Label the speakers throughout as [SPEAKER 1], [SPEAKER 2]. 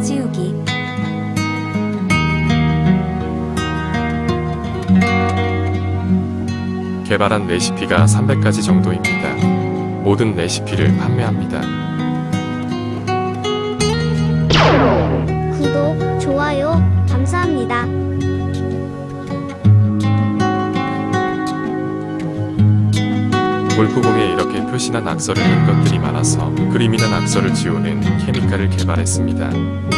[SPEAKER 1] 지우기.
[SPEAKER 2] 개발한 레시피가 300가지 정도입니다. 모든 레시피를 판매합니다.
[SPEAKER 3] 구독, 좋아요, 감사합니다.
[SPEAKER 2] 골프공에 이렇게 표시나 낙서를 한 것들이 많아서 그림이나 낙서를 지우는 케미칼을 개발했습니다.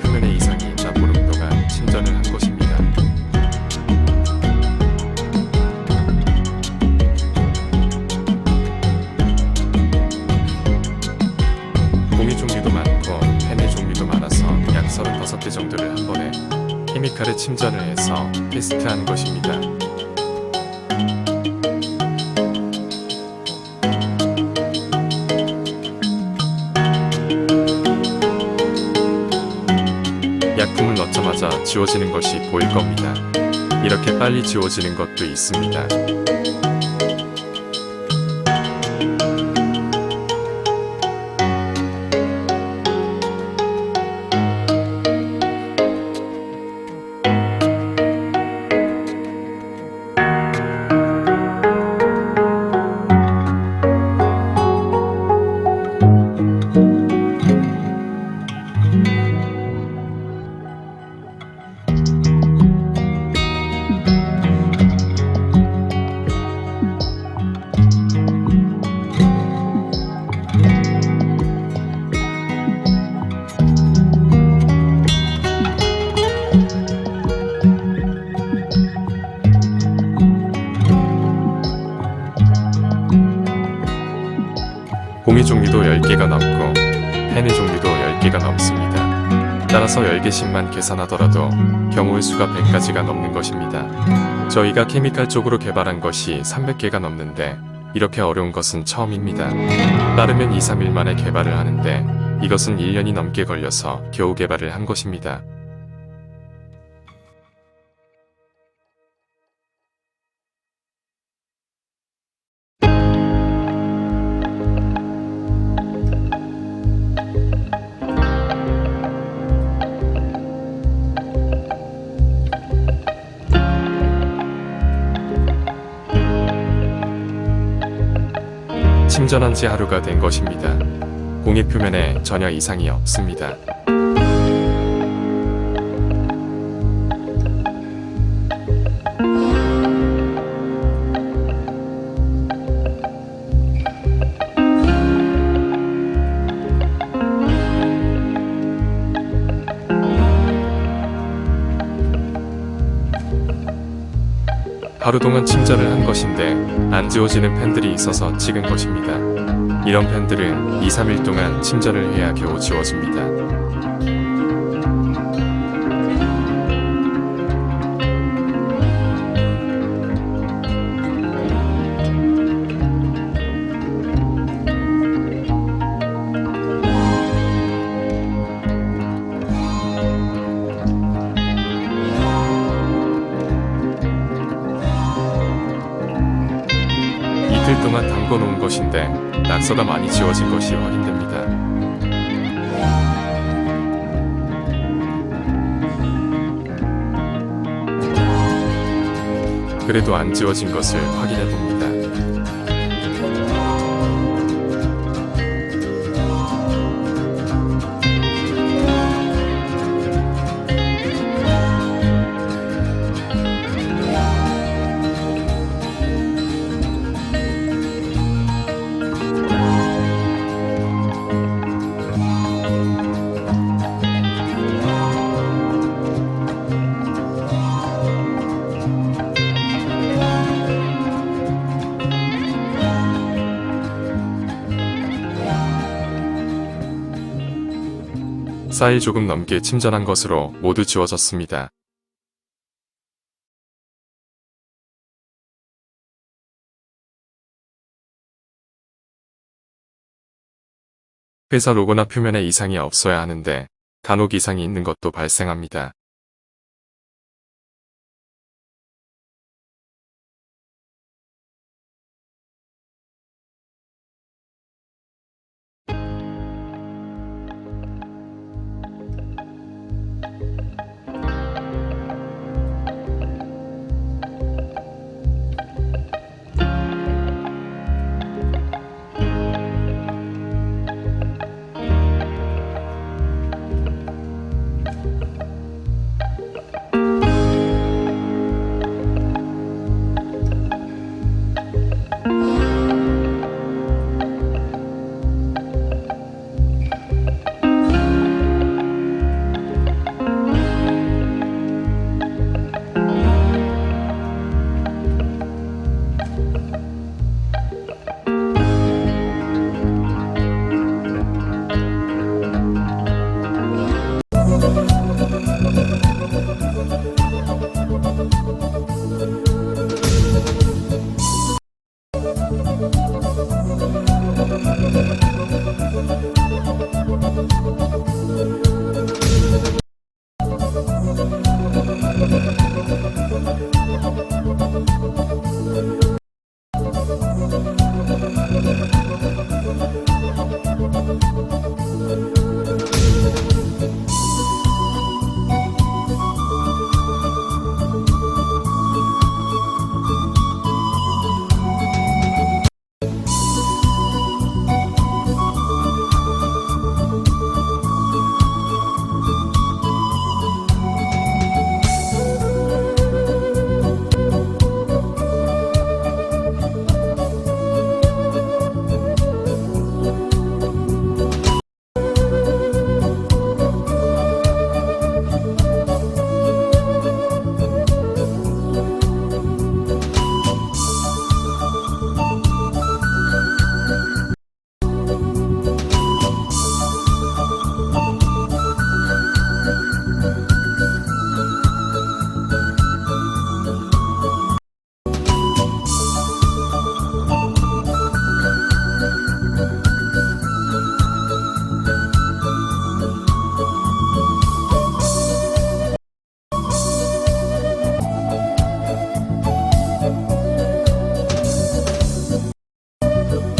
[SPEAKER 2] 표면에 이상이 있나 보는 동안 침전을 한 것입니다. 공의 종류도 많고 펜의 종류도 많아서 약 35개 정도를 한 번에 케미칼에 침전을 해서 테스트하는 것입니다. 넣자마자 지워지는 것이 보일 겁니다. 이렇게 빨리 지워지는 것도 있습니다. 10개가 넘고 펜의 종류도 10개가 넘습니다. 따라서 10개씩만 계산하더라도 경우의 수가 100가지가 넘는 것입니다. 저희가 케미칼 쪽으로 개발한 것이 300개가 넘는데 이렇게 어려운 것은 처음입니다. 빠르면 2, 3일 만에 개발을 하는데 이것은 1년이 넘게 걸려서 겨우 개발을 한 것입니다. 침전한 지 하루가 된 것입니다. 공의 표면에 전혀 이상이 없습니다. 하루 동안 침전을 한 것인데 안 지워지는 펜들이 있어서 찍은 것입니다. 이런 펜들은 2, 3일 동안 침전을 해야 겨우 지워집니다. 이틀 동안 담궈 놓은 것인데 낙서가 많이 지워진 것이 확인됩니다. 그래도 안 지워진 것을 확인해 봅니다. 쌀이 조금 넘게 침전한 것으로 모두 지워졌습니다. 회사 로고나 표면에 이상이 없어야 하는데 간혹 이상이 있는 것도 발생합니다.